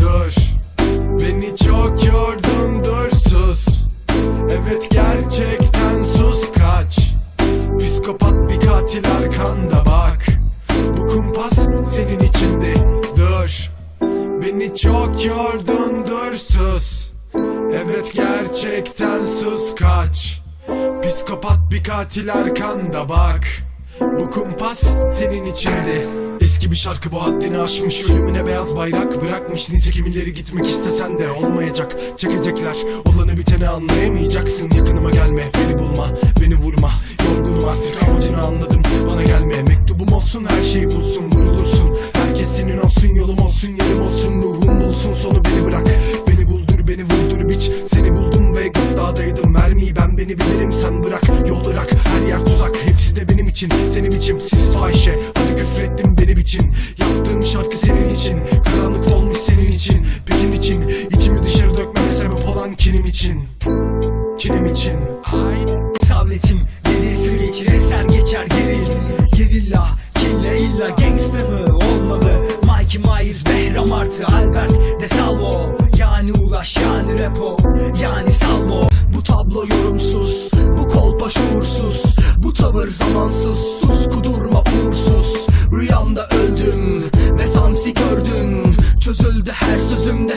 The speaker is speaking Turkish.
Dur. Beni çok yordun dur sus. Evet gerçekten sus kaç. Psikopat bir katil arkanda bak. Bu kumpas senin içinde. Dur. Beni çok yordun dur sus. Evet gerçekten sus kaç. Psikopat bir katil arkanda bak. Bu kumpas senin içinde Eski bir şarkı bu haddini aşmış. Ölümüne beyaz bayrak bırakmış. Nitekim ileri gitmek istesen de olmayacak. Çekecekler olanı biteni anlayamayacaksın. Yakınıma gelme beni bulma beni vurma. Yorgunum artık amacını anladım bana gelme. Mektubum olsun her şeyi bulsun vurulursun. Herkes senin olsun yolum olsun yerim olsun Ruhum bulsun. Sonu beni bırak Beni buldur beni vurdur biç. Seni buldum ve dağdaydım. Mermiyi ben beni bilirim sen bırak. Yol ırak her yer tuzak. Hepsi de benim için Seni biçim siz fahişe kinim için. Kinim için. Tabletim gelir süreç reser geçer geril. Gerilla killa illa gangsta mı olmalı? Mikey Myers Behram Artı Albert De Salvo. Yani ulaş yani repo Yani salvo. Bu tablo yorumsuz Bu kolpa şuursuz. Bu tavır zamansız Sus kudurma uğursuz. Rüyamda öldüm Ve sansi gördün Çözüldü her sözümde